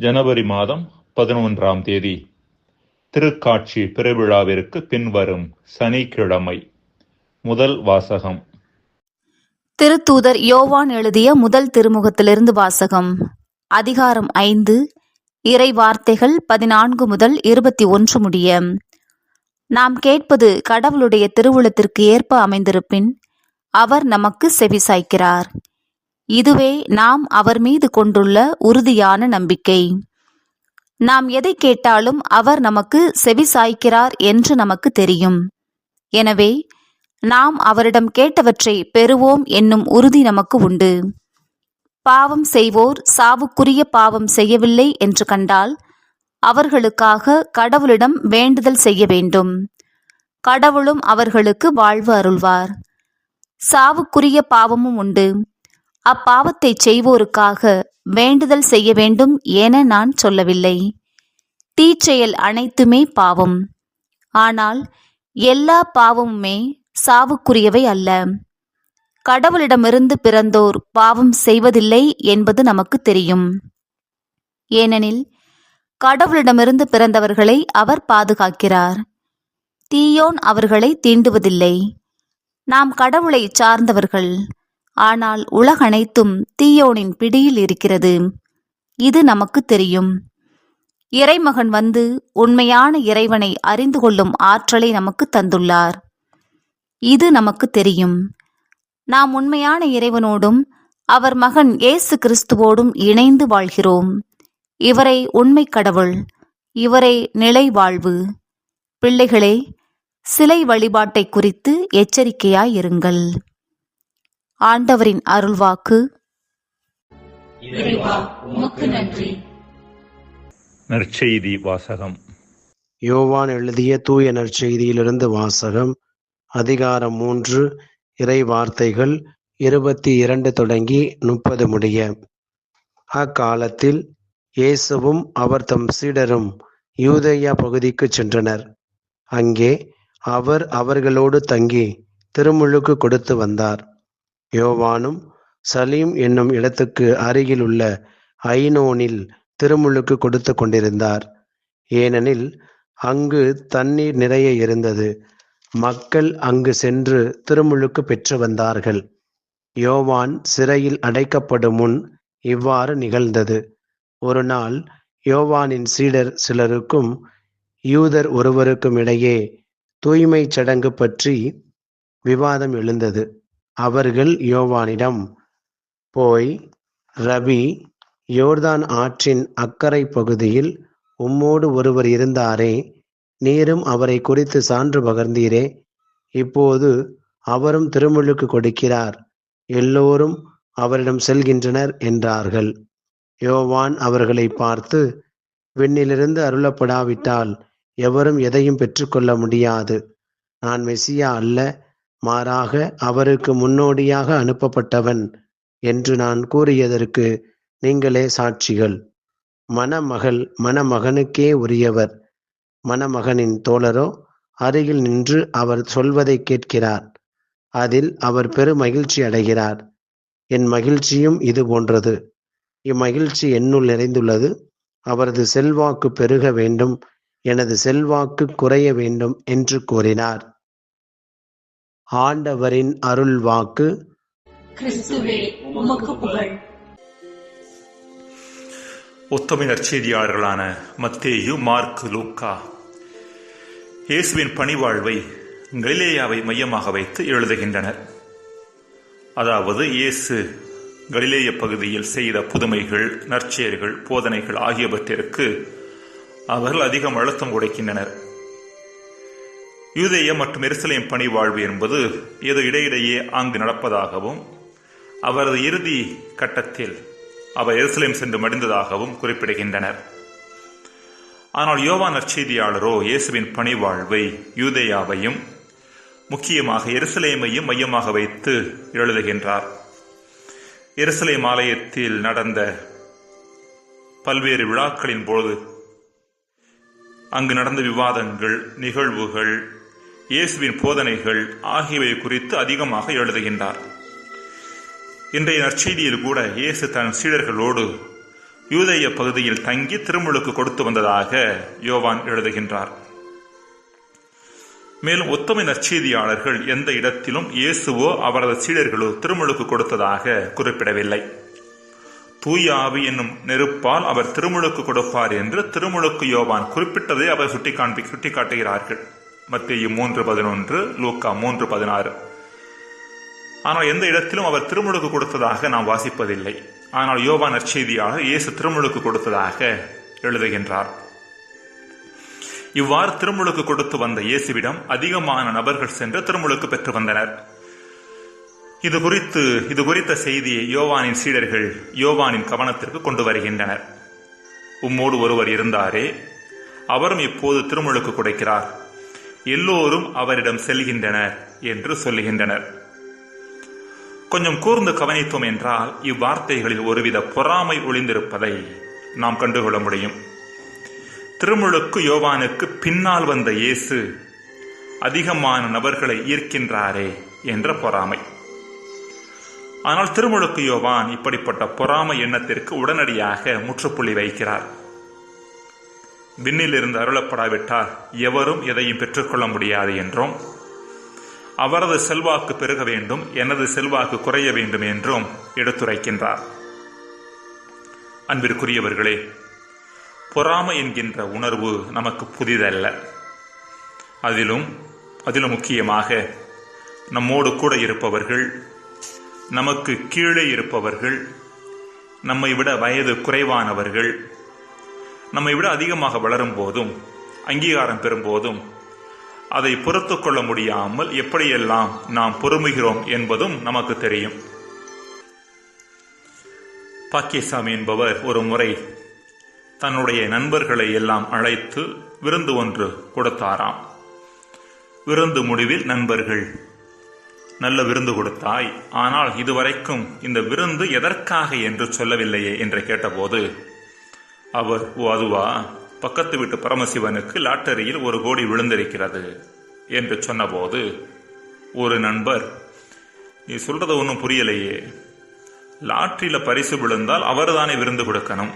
ஜனவரி மாதம் பதினொன்றாம் தேதி. திருக்காட்சி பெருவிழாவிற்கு பின்வரும் சனிக்கிழமை. முதல் வாசகம். திருத்தூதர் யோவான் எழுதிய முதல் திருமுகத்திலிருந்து வாசகம். அதிகாரம் ஐந்து இறை வார்த்தைகள் பதினான்கு முதல் இருபத்தி ஒன்று முடிய. நாம் கேட்பது கடவுளுடைய திருவுளத்திற்கு ஏற்ப அமைந்திருப்பின் அவர் நமக்கு செவிசாய்க்கிறார் இதுவே நாம் அவர் மீது கொண்டுள்ள உறுதியான நம்பிக்கை. நாம் எதை கேட்டாலும் அவர் நமக்கு செவி சாய்க்கிறார் என்று நமக்கு தெரியும். எனவே நாம் அவரிடம் கேட்டவற்றை பெறுவோம் என்னும் உறுதி நமக்கு உண்டு. பாவம் செய்வோர் சாவுக்குரிய பாவம் செய்யவில்லை என்று கண்டால் அவர்களுக்காக கடவுளிடம் வேண்டுதல் செய்ய வேண்டும். கடவுளும் அவர்களுக்கு வாழ்வு அருள்வார். சாவுக்குரிய பாவமும் உண்டு. அப்பாவத்தை செய்வோருக்காக வேண்டுதல் செய்ய வேண்டும் என நான் சொல்லவில்லை. தீச்செயல் அனைத்துமே பாவம். ஆனால் எல்லா பாவமுமே சாவுக்குரியவை அல்ல. கடவுளிடமிருந்து பிறந்தோர் பாவம் செய்வதில்லை என்பது நமக்கு தெரியும். ஏனெனில் கடவுளிடமிருந்து பிறந்தவர்களை அவர் பாதுகாக்கிறார். தீயோன் அவர்களை தீண்டுவதில்லை. நாம் கடவுளை சார்ந்தவர்கள். ஆனால் உலகனைத்தும் தீயோனின் பிடியில் இருக்கிறது. இது நமக்கு தெரியும். இறைமகன் வந்து உண்மையான இறைவனை அறிந்து கொள்ளும் ஆற்றலை நமக்கு தந்துள்ளார். இது நமக்கு தெரியும். நாம் உண்மையான இறைவனோடும் அவர் மகன் இயேசு கிறிஸ்துவோடும் இணைந்து வாழ்கிறோம். இவரை உண்மை கடவுள் இவரை நிலை வாழ்வு. பிள்ளைகளே சிலை வழிபாட்டை குறித்து எச்சரிக்கையாயிருங்கள் ஆண்டவரின் அருள்வாக்கு. இறைவா உமக்கு நன்றி. நற்செய்தி வாசகம். யோவான் எழுதிய தூய நற்செய்தியிலிருந்து வாசகம். அதிகாரம் மூன்று இறை வார்த்தைகள் இருபத்தி இரண்டு தொடங்கி முப்பது முடிய. அக்காலத்தில் இயேசுவும் அவர் தம் சீடரும் யூதேயா பகுதிக்கு சென்றனர். அங்கே அவர் அவர்களோடு தங்கி திருமுழுக்கு கொடுத்து வந்தார். யோவானும் சலீம் என்னும் இடத்துக்கு அருகில் உள்ள ஐனோனில் திருமுழுக்கு கொடுத்து கொண்டிருந்தார். ஏனெனில் அங்கு தண்ணீர் நிறைய இருந்தது. மக்கள் அங்கு சென்று திருமுழுக்கு பெற்று வந்தார்கள். யோவான் சிறையில் அடைக்கப்படும் முன் இவ்வாறு நிகழ்ந்தது. ஒரு நாள் யோவானின் சீடர் சிலருக்கும் யூதர் ஒருவருக்கும் இடையே தூய்மை சடங்கு பற்றி விவாதம் எழுந்தது. அவர்கள் யோவானிடம் போய் ரபி யோர்தான் ஆற்றின் அக்கறை பகுதியில் உம்மோடு ஒருவர் இருந்தாரே நீரும் அவரை குறித்து சான்று பகர்ந்தீரே. இப்போது அவரும் திருமுழுக்கு கொடுக்கிறார். எல்லோரும் அவரிடம் செல்கின்றனர் என்றார்கள். யோவான் அவர்களை பார்த்து விண்ணிலிருந்து அருளப்படாவிட்டால் எவரும் எதையும் பெற்றுக்கொள்ள முடியாது. நான் மெசியா அல்ல மாறாக அவருக்கு முன்னோடியாக அனுப்பப்பட்டவன் என்று நான் கூறியதற்கு நீங்களே சாட்சிகள். மணமகள் மணமகனுக்கே உரியவர். மணமகனின் தோழரோ அருகில் நின்று அவர் சொல்வதை கேட்கிறார். அதில் அவர் பெரும் மகிழ்ச்சி அடைகிறார். என் மகிழ்ச்சியும் இது போன்றது. இம்மகிழ்ச்சி என்னுள் நிறைந்துள்ளது. அவரது செல்வாக்கு பெருக வேண்டும். எனது செல்வாக்கு குறைய வேண்டும் என்று கூறினார். ஆண்டவரின் அருள் வாக்கு கிறிஸ்துவே உமக்கு புகழ். உத்தம நற்செய்தியாளர்களான மத்தேயு மார்க் லூக்கா. இயேசுவின் பணிவாழ்வை கலிலேயாவை மையமாக வைத்து எழுதுகின்றனர். அதாவது இயேசு கலிலேய பகுதியில் செய்த புதுமைகள் நற்செயல்கள் போதனைகள் ஆகியவற்றிற்கு அவர்கள் அதிகம் அழுத்தம் கொடுக்கின்றனர். யூதேய மற்றும் எருசலேம் பணி வாழ்வு என்பது ஏதோ இடையிடையே அங்கு நடப்பதாகவும் அவரது இறுதி கட்டத்தில் அவர் எருசலேம் சென்று மடிந்ததாகவும் குறிப்பிடுகின்றனர். ஆனால் யோவான் நற்செய்தியாளரோ இயேசுவின் பணி வாழ்வை யூதேயாவையும் முக்கியமாக எருசலேமையும் மையமாக வைத்து எழுதுகின்றார். எருசலேம் ஆலயத்தில் நடந்த பல்வேறு விழாக்களின் போது அங்கு நடந்த விவாதங்கள் நிகழ்வுகள் இயேசுவின் போதனைகள் ஆகியவை குறித்து அதிகமாக எழுதுகின்றார். இன்றைய நற்செய்தியில் கூட இயேசு தன் சீடர்களோடு யூதய பகுதியில் தங்கி திருமுழுக்கு கொடுத்து வந்ததாக யோவான் எழுதுகின்றார். மேலும் ஒத்தமை நற்செய்தியாளர்கள் எந்த இடத்திலும் இயேசுவோ அவரது சீடர்களோ திருமுழுக்கு கொடுத்ததாக குறிப்பிடவில்லை. தூய ஆவி என்னும் நெருப்பால் அவர் திருமுழுக்கு கொடுப்பார் என்று திருமுழுக்கு யோவான் குறிப்பிட்டதை அவர் சுட்டிக்காண்பி சுட்டிக்காட்டுகிறார்கள். மத்திய மூன்று பதினொன்று லூக்கா மூன்று பதினாறு. ஆனால் எந்த இடத்திலும் அவர் திருமுழுக்கு கொடுத்ததாக நாம் வாசிப்பதில்லை. ஆனால் யோவான் நற்செய்தியாளர் இயேசு திருமுழுக்கு கொடுத்ததாக எழுதுகின்றார். இவ்வாறு திருமுழுக்கு கொடுத்து வந்த இயேசுவிடம் அதிகமான நபர்கள் சென்று திருமுழுக்கு பெற்று வந்தனர். இது குறித்து இது குறித்த செய்தியை யோவானின் சீடர்கள் யோவானின் கவனத்திற்கு கொண்டு வருகின்றனர். உம்மோடு ஒருவர் இருந்தாரே அவரும் இப்போது திருமுழுக்கு கொடுக்கிறார். எல்லோரும் அவரிடம் செல்கின்றனர் என்று சொல்லுகின்றனர். கொஞ்சம் கூர்ந்து கவனித்தோம் என்றால் இவ்வார்த்தைகளில் ஒருவித பொறாமை ஒளிந்திருப்பதை நாம் கண்டுகொள்ள முடியும். திருமுழுக்கு யோவானுக்கு பின்னால் வந்த இயேசு அதிகமான நபர்களை ஈர்க்கின்றாரே என்ற பொறாமை. ஆனால் திருமுழுக்கு யோவான் இப்படிப்பட்ட பொறாமை எண்ணத்திற்கு உடனடியாக முற்றுப்புள்ளி வைக்கிறார். விண்ணிலிருந்து அருளப்படாவிட்டால் எவரும் எதையும் பெற்றுக்கொள்ள முடியாது என்றும் அவரது செல்வாக்கு பெருக வேண்டும் எனது செல்வாக்கு குறைய வேண்டும் என்றும் எடுத்துரைக்கின்றார். அன்பிற்குரியவர்களே பொறாமை என்கின்ற உணர்வு நமக்கு புதிதல்ல. அதிலும் அதிலும் முக்கியமாக நம்மோடு கூட இருப்பவர்கள் நமக்கு கீழே இருப்பவர்கள் நம்மை விட வயது குறைவானவர்கள் நம்மை விட அதிகமாக வளரும் போதும் அங்கீகாரம் பெறும் போதும் அதை பொறுத்து கொள்ள முடியாமல் எப்படியெல்லாம் நாம் பொறுமுகிறோம் என்பதும் நமக்கு தெரியும். பாக்கியசாமி என்பவர் ஒரு முறை தன்னுடைய நண்பர்களை எல்லாம் அழைத்து விருந்து ஒன்று கொடுத்தாராம். விருந்து முடிவில் நண்பர்கள் நல்ல விருந்து கொடுத்தாய் ஆனால் இதுவரைக்கும் இந்த விருந்து எதற்காக என்று சொல்லவில்லையே என்று கேட்டபோது அவர் ஓ அதுவா? பக்கத்து வீட்டு பரமசிவனுக்கு லாட்டரியில் ஒரு கோடி விழுந்திருக்கிறது என்று சொன்னபோது ஒரு நண்பர் நீ சொல்றது ஒன்றும் புரியலையே. லாட்டரியில் பரிசு விழுந்தால் அவர்தானே விருந்து கொடுக்கணும்.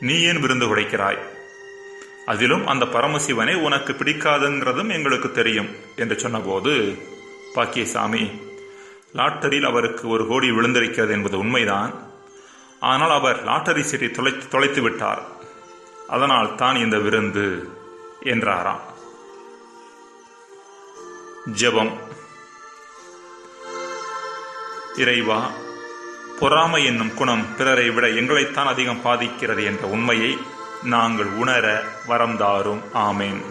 நீ ஏன் விருந்து கொடைக்கிறாய்? அதிலும் அந்த பரமசிவனை உனக்கு பிடிக்காதுங்கிறதும் எங்களுக்கு தெரியும் என்று சொன்னபோது பாக்கியசாமி லாட்டரியில் அவருக்கு ஒரு கோடி விழுந்திருக்கிறது என்பது உண்மைதான். ஆனால் அவர் லாட்டரி சீட்டை தொலைத்து தொலைத்து விட்டார் அதனால் தான் இந்த விருந்து என்றாராம். ஜெபம். இறைவா பொறாமை என்னும் குணம் பிறரை விட எங்களைத்தான் அதிகம் பாதிக்கிறது என்ற உண்மையை நாங்கள் உணர வரந்தாரும் ஆமேன்.